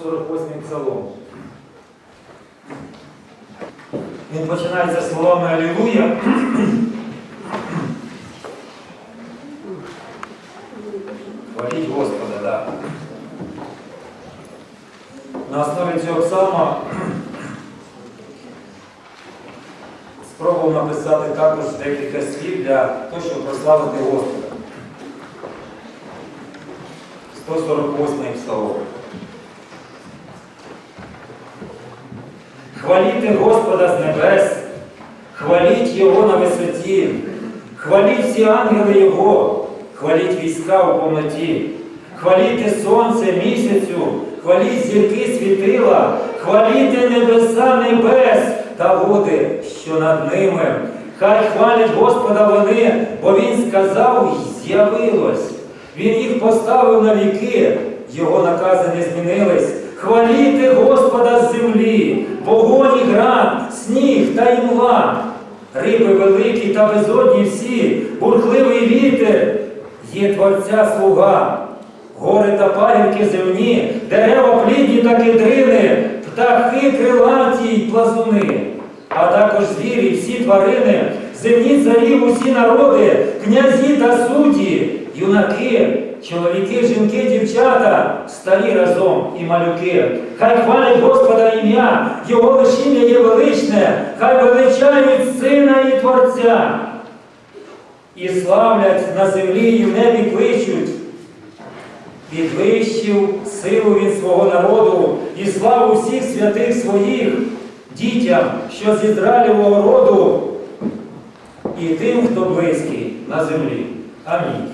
148 псалом. Він починається словами Алілуя. Хваліть Господа, так. На основі цього псалма спробував написати також декілька слів для того, щоб прославити Господа. 148 псалом. Хваліте Господа з небес, хваліть Його на висоті, хваліть всі ангели Його, хваліть війська у повноті, хваліте сонце місяцю, хваліть зірки світила, хваліте небеса небес та води, що над ними. Хай хвалять Господа вони, бо Він сказав з'явилось. Він їх поставив на віки, його накази не змінились. Хваліте Господа з землі, град, сніг та імла, риби великі та безодні всі, бурхливий вітер, є Творця слуга, гори та пагінки земні, дерева плідні та кедрини, птахи крилаті й плазуни, а також звірі, всі тварини, земні царі, усі народи, князі та судді, юнаки, чоловіки, жінки, дівчата, старі разом і малюки. Хай хвалять Господа ім'я, Його лиш ім'я є величне, хай величають Сина і Творця. І славлять на землі і в небі кличуть. Підвищив силу він свого народу і славу всіх святих своїх дітям, що з Ізраїлевого роду, і тим, хто близький на землі. Амінь.